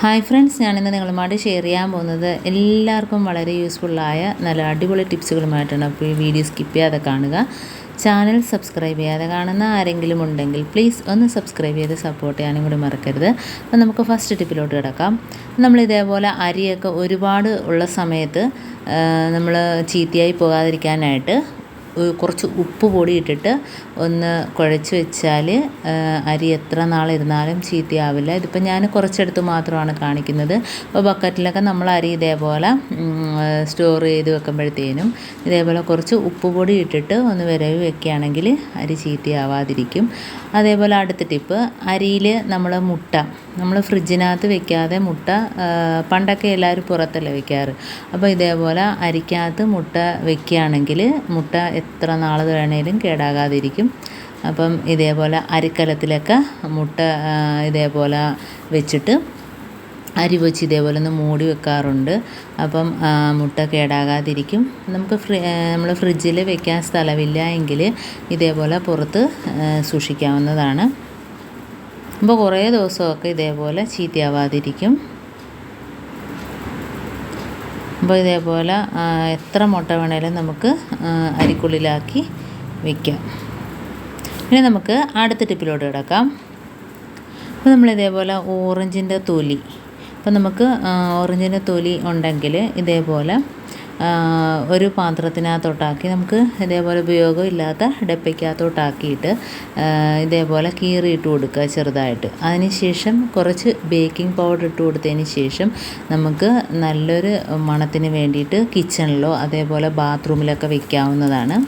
Hi friends ഞാനിന്ന് നിങ്ങളുമായിട്ട് share ചെയ്യാൻ പോകുന്നത് എല്ലാവർക്കും വളരെ യൂസ്ഫുള്ളായ നല്ല അടിപൊളി ടിപ്സുകളുമായിട്ടാണ്. അപ്പോൾ ഈ വീഡിയോ സ്കിപ്പ് ചെയ്യാതെ കാണുക. ചാനൽ സബ്സ്ക്രൈബ് ചെയ്യാതെ കാണുന്ന ആരെങ്കിലും ഉണ്ടെങ്കിൽ പ്ലീസ് ഒന്ന് സബ്സ്ക്രൈബ് ചെയ്ത് സപ്പോർട്ട് ചെയ്യാനും കൂടി മറക്കരുത്. അപ്പോൾ നമുക്ക് ഫസ്റ്റ് ടിപ്പിലോട്ട് കിടക്കാം. നമ്മൾ ഇതേപോലെ അരിയൊക്കെ ഒരുപാട് ഉള്ള സമയത്ത് നമ്മൾ ചീത്തയായി പോകാതിരിക്കാനായിട്ട് കുറച്ച് ഉപ്പ് പൊടി ഇട്ടിട്ട് ഒന്ന് കുഴച്ച് വെച്ചാൽ അരി എത്ര നാളിരുന്നാലും ചീത്തയാവില്ല. ഇതിപ്പോൾ ഞാൻ കുറച്ചെടുത്ത് മാത്രമാണ് കാണിക്കുന്നത്. അപ്പോൾ ബക്കറ്റിലൊക്കെ നമ്മൾ അരി ഇതേപോലെ സ്റ്റോർ ചെയ്ത് വെക്കുമ്പോഴത്തേനും ഇതേപോലെ കുറച്ച് ഉപ്പ് പൊടി ഇട്ടിട്ട് ഒന്ന് വിരവി വെക്കുകയാണെങ്കിൽ അരി ചീത്തയാവാതിരിക്കും. അതേപോലെ അടുത്ത ടിപ്പ് അരിയിൽ നമ്മൾ മുട്ട നമ്മൾ ഫ്രിഡ്ജിനകത്ത് വെക്കാതെ മുട്ട പണ്ടൊക്കെ എല്ലാവരും പുറത്തല്ലേ വെക്കാറ്. അപ്പോൾ ഇതേപോലെ അരിക്കകത്ത് മുട്ട വെക്കുകയാണെങ്കിൽ മുട്ട എത്ര നാൾ വേണേലും കേടാകാതിരിക്കും. അപ്പം ഇതേപോലെ അരിക്കലത്തിലൊക്കെ മുട്ട ഇതേപോലെ വെച്ചിട്ട് അരി വെച്ച് ഇതേപോലെ ഒന്ന് മൂടി വെക്കാറുണ്ട്. അപ്പം മുട്ട കേടാകാതിരിക്കും. നമുക്ക് ഫ്രി നമ്മൾ ഫ്രിഡ്ജിൽ വെക്കാൻ സ്ഥലമില്ല എങ്കിൽ ഇതേപോലെ പുറത്ത് സൂക്ഷിക്കാവുന്നതാണ്. അപ്പോൾ കുറേ ദിവസമൊക്കെ ഇതേപോലെ ചീത്തയാവാതിരിക്കും. അപ്പോൾ ഇതേപോലെ എത്ര മുട്ട വേണേലും നമുക്ക് അരിക്കുള്ളിലാക്കി വയ്ക്കാം ഇനി നമുക്ക് അടുത്ത ടിപ്പിലോട്ട് കിടക്കാം. അപ്പോൾ നമ്മൾ ഇതേപോലെ ഓറഞ്ചിന്റെ തൊലി. അപ്പോൾ നമുക്ക് ഓറഞ്ചിന്റെ തൊലി ഉണ്ടെങ്കിൽ ഇതേപോലെ ഒരു പാത്രത്തിനകത്തോട്ടാക്കി നമുക്ക് ഇതേപോലെ ഉപയോഗമില്ലാത്ത ഡപ്പയ്ക്കകത്തോട്ടാക്കിയിട്ട് ഇതേപോലെ കീറിയിട്ട് കൊടുക്കുക ചെറുതായിട്ട്. അതിനുശേഷം കുറച്ച് ബേക്കിംഗ് പൗഡർ ഇട്ട് കൊടുത്തതിന് ശേഷം നമുക്ക് നല്ലൊരു മണത്തിന് വേണ്ടിയിട്ട് കിച്ചണിലോ അതേപോലെ ബാത്റൂമിലൊക്കെ വെക്കാവുന്നതാണ്.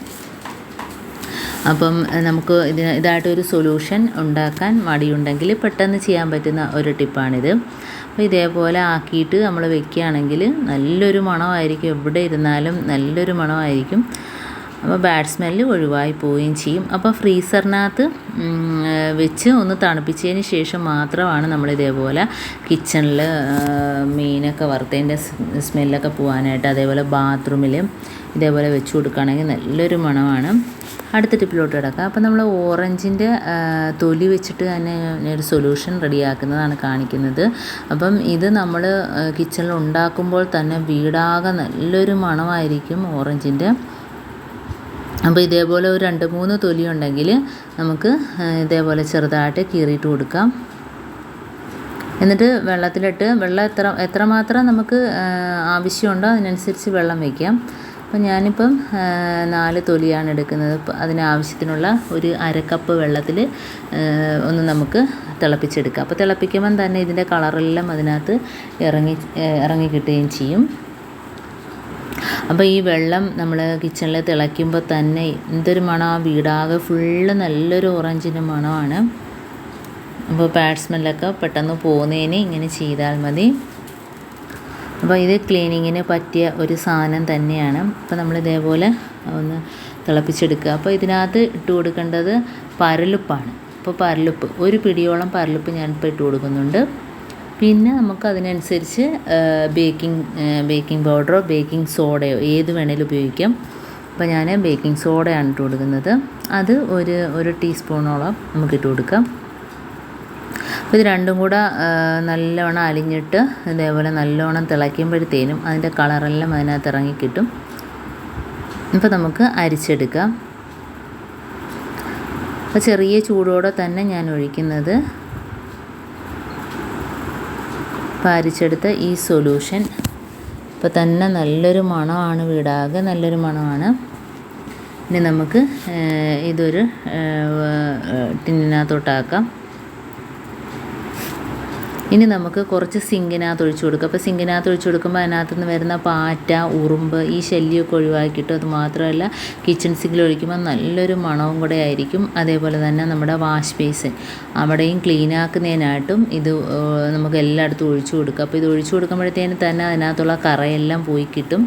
അപ്പം നമുക്ക് ഇതിന് ഇതായിട്ടൊരു സൊല്യൂഷൻ ഉണ്ടാക്കാൻ മടിയുണ്ടെങ്കിൽ പെട്ടെന്ന് ചെയ്യാൻ പറ്റുന്ന ഒരു ടിപ്പാണിത് അപ്പോൾ ഇതേപോലെ ആക്കിയിട്ട് നമ്മൾ വെക്കുകയാണെങ്കിൽ നല്ലൊരു മണമായിരിക്കും. എവിടെ ഇരുന്നാലും നല്ലൊരു മണമായിരിക്കും. അപ്പോൾ ബാഡ് സ്മെല്ല് ഒഴിവായി പോവുകയും ചെയ്യും. അപ്പോൾ ഫ്രീസറിനകത്ത് വെച്ച് ഒന്ന് തണുപ്പിച്ചതിന് ശേഷം മാത്രമാണ് നമ്മൾ ഇതേപോലെ കിച്ചണിൽ മീനൊക്കെ വറുത്തതിന്റെ സ്മെല്ലൊക്കെ പോകാനായിട്ട് അതേപോലെ ബാത്റൂമിൽ ഇതേപോലെ വെച്ച് കൊടുക്കുകയാണെങ്കിൽ നല്ലൊരു മണമാണ്. അടുത്ത ടിപ്പിലോട്ട് കിടക്കാം. അപ്പോൾ നമ്മൾ ഓറഞ്ചിന്റെ തൊലി വെച്ചിട്ട് തന്നെ ഒരു സൊല്യൂഷൻ റെഡിയാക്കുന്നതാണ് കാണിക്കുന്നത്. അപ്പം ഇത് നമ്മൾ കിച്ചണിൽ ഉണ്ടാക്കുമ്പോൾ തന്നെ വീടാകെ നല്ലൊരു മണമായിരിക്കും ഓറഞ്ചിന്റെ. അപ്പോൾ ഇതേപോലെ ഒരു രണ്ട് മൂന്ന് തൊലി ഉണ്ടെങ്കിൽ നമുക്ക് ഇതേപോലെ ചെറുതായിട്ട് കീറിയിട്ട് കൊടുക്കാം. എന്നിട്ട് വെള്ളത്തിലിട്ട് വെള്ളം എത്ര എത്രമാത്രം നമുക്ക് ആവശ്യമുണ്ടോ അതിനനുസരിച്ച് വെള്ളം വയ്ക്കാം. അപ്പോൾ ഞാനിപ്പം നാല് തൊലിയാണ് എടുക്കുന്നത്. അതിനാവശ്യത്തിനുള്ള ഒരു അരക്കപ്പ് വെള്ളത്തിൽ ഒന്ന് നമുക്ക് തിളപ്പിച്ചെടുക്കാം. അപ്പോൾ തിളപ്പിക്കുമ്പം തന്നെ ഇതിന്റെ കളറെല്ലാം അതിനകത്ത് ഇറങ്ങി ഇറങ്ങി കിട്ടുകയും ചെയ്യും. അപ്പോൾ ഈ വെള്ളം നമ്മൾ കിച്ചണിൽ തിളയ്ക്കുമ്പോൾ തന്നെ എന്തൊരു മണം ആ വീടാകെ ഫുള്ള് നല്ലൊരു ഓറഞ്ചിന്റെ മണമാണ്. അപ്പോൾ പാഡ് പെട്ടെന്ന് പോകുന്നതിന് ഇങ്ങനെ ചെയ്താൽ മതി. അപ്പോൾ ഇത് ക്ലീനിങ്ങിന് പറ്റിയ ഒരു സാധനം തന്നെയാണ്. അപ്പോൾ നമ്മൾ ഇതേപോലെ ഒന്ന് തിളപ്പിച്ചെടുക്കുക. അപ്പോൾ ഇതിനകത്ത് ഇട്ട് കൊടുക്കേണ്ടത് പരലുപ്പാണ്. അപ്പോൾ പരലുപ്പ് ഒരു പിടിയോളം പരലുപ്പ് ഞാനിപ്പോൾ ഇട്ട് കൊടുക്കുന്നുണ്ട്. പിന്നെ നമുക്ക് അതിനനുസരിച്ച് ബേക്കിംഗ് ബേക്കിംഗ് പൗഡറോ ബേക്കിംഗ് സോഡയോ ഏത് വേണേലും ഉപയോഗിക്കാം. അപ്പോൾ ഞാൻ ബേക്കിംഗ് സോഡയാണ് ഇട്ട് കൊടുക്കുന്നത്. അത് ഒരു ഒരു ടീസ്പൂണോളം നമുക്ക് ഇട്ട് കൊടുക്കാം. ഇത് രണ്ടും കൂടെ നല്ലവണ്ണം അലിഞ്ഞിട്ട് ഇതേപോലെ നല്ലവണ്ണം തിളയ്ക്കുമ്പോഴത്തേനും അതിന്റെ കളറെല്ലാം അതിനകത്ത് ഇറങ്ങി കിട്ടും. ഇപ്പോൾ നമുക്ക് അരിച്ചെടുക്കാം. അപ്പോൾ ചെറിയ ചൂടോടെ തന്നെ ഞാൻ ഒഴിക്കുന്നത് അപ്പോൾ അരിച്ചെടുത്ത ഈ സൊല്യൂഷൻ. ഇപ്പോൾ തന്നെ നല്ലൊരു മണമാണ് വീടാകെ നല്ലൊരു മണമാണ്. ഇനി നമുക്ക് ഇതൊരു ടിന്നിനകത്തോട്ടാക്കാം. ഇനി നമുക്ക് കുറച്ച് സിങ്കിനകത്ത് ഒഴിച്ചു കൊടുക്കുക അപ്പോൾ സിങ്കിനകത്ത് ഒഴിച്ചു കൊടുക്കുമ്പോൾ അതിനകത്ത് നിന്ന് വരുന്ന പാറ്റ ഉറുമ്പ് ഈ ശല്യമൊക്കെ ഒഴിവാക്കിയിട്ട് അത് മാത്രമല്ല കിച്ചൺ സിങ്കിൽ ഒഴിക്കുമ്പോൾ നല്ലൊരു മണവും കൂടെ ആയിരിക്കും. അതേപോലെ തന്നെ നമ്മുടെ വാഷ് ബേസിൻ അവിടെയും ക്ലീൻ ആക്കുന്നതിനായിട്ടും ഇത് നമുക്ക് എല്ലായിടത്തും ഒഴിച്ചു കൊടുക്കുക അപ്പോൾ ഇത് ഒഴിച്ചു കൊടുക്കുമ്പോഴത്തേന് തന്നെ അതിനകത്തുള്ള കറയെല്ലാം പോയി കിട്ടും.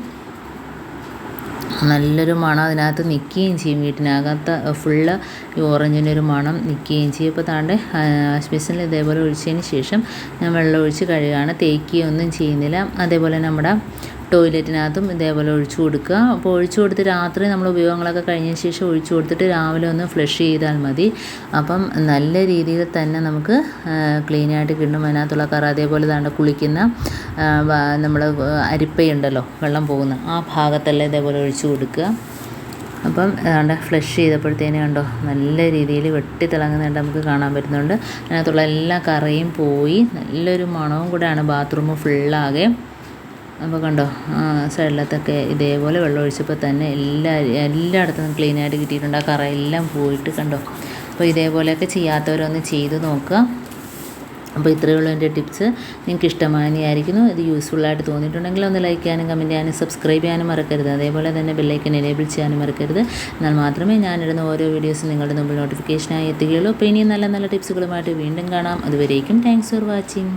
നല്ലൊരു മണം അതിനകത്ത് നിൽക്കുകയും ചെയ്യും. വീട്ടിനകത്ത് ഫുള്ള് ഈ ഓറഞ്ചിന്റെ ഒരു മണം നിൽക്കുകയും ചെയ്യും. ഇപ്പോൾ താണ്ട് വാഷ് ഇതേപോലെ ഒഴിച്ചതിന് ശേഷം ഞാൻ വെള്ളം ഒഴിച്ച് കഴുകുകയാണ് തേക്കുകയൊന്നും ചെയ്യുന്നില്ല. അതേപോലെ നമ്മുടെ ടോയ്ലറ്റിനകത്തും ഇതേപോലെ ഒഴിച്ചു കൊടുക്കുക. അപ്പോൾ ഒഴിച്ചു കൊടുത്ത് രാത്രി നമ്മൾ ഉപയോഗങ്ങളൊക്കെ കഴിഞ്ഞ ശേഷം ഒഴിച്ചു കൊടുത്തിട്ട് രാവിലെ ഒന്ന് ഫ്ലഷ് ചെയ്താൽ മതി. അപ്പം നല്ല രീതിയിൽ തന്നെ നമുക്ക് ക്ലീനായിട്ട് കിട്ടും. അതിനകത്തുള്ള കറ അതേപോലെ താണ്ട കുളിക്കുന്ന നമ്മൾ അരിപ്പയുണ്ടല്ലോ വെള്ളം പോകുന്ന ആ ഭാഗത്തെല്ലാം ഇതേപോലെ ഒഴിച്ചു കൊടുക്കുക. അപ്പം അതുകൊണ്ട് ഫ്ലഷ് ചെയ്തപ്പോഴത്തേനും കണ്ടോ നല്ല രീതിയിൽ വെട്ടി തിളങ്ങുന്നുണ്ട് നമുക്ക് കാണാൻ പറ്റുന്നുണ്ട്. അതിനകത്തുള്ള എല്ലാ കറയും പോയി നല്ലൊരു മണവും കൂടെയാണ് ബാത്റൂം ഫുള്ളാകെ അപ്പോൾ കണ്ടോ സൈഡിലത്തൊക്കെ ഇതേപോലെ വെള്ളം ഒഴിച്ചപ്പോൾ തന്നെ എല്ലാ എല്ലായിടത്തും ക്ലീനായിട്ട് കിട്ടിയിട്ടുണ്ട്. ആ കറയെല്ലാം പോയിട്ട് കണ്ടോ. അപ്പോൾ ഇതേപോലെയൊക്കെ ചെയ്യാത്തവരൊന്ന് ചെയ്ത് നോക്കുക. അപ്പോൾ ഇത്രയേ ഉള്ളൂ എന്റെ ടിപ്സ്. നിങ്ങൾക്ക് ഇഷ്ടമായിരിക്കുന്നു ഇത് യൂസ്ഫുള്ളായിട്ട് തോന്നിയിട്ടുണ്ടെങ്കിൽ ഒന്ന് ലൈക്ക് ചെയ്യാനും കമന്റ് ചെയ്യാനും സബ്സ്ക്രൈബ് ചെയ്യാനും മറക്കരുത്. അതേപോലെ തന്നെ ബെല്ലൈക്കൻ എനേബിൾ ചെയ്യാനും മറക്കരുത്. എന്നാൽ മാത്രമേ ഞാനിടുന്ന ഓരോ വീഡിയോസും നിങ്ങളുടെ മുമ്പിൽ നോട്ടിഫിക്കേഷനായി എത്തുകയുള്ളൂ. അപ്പോൾ ഇനിയും നല്ല നല്ല ടിപ്സുകളുമായിട്ട് വീണ്ടും കാണാം. അതുവരേക്കും താങ്ക്സ് ഫോർ വാച്ചിങ്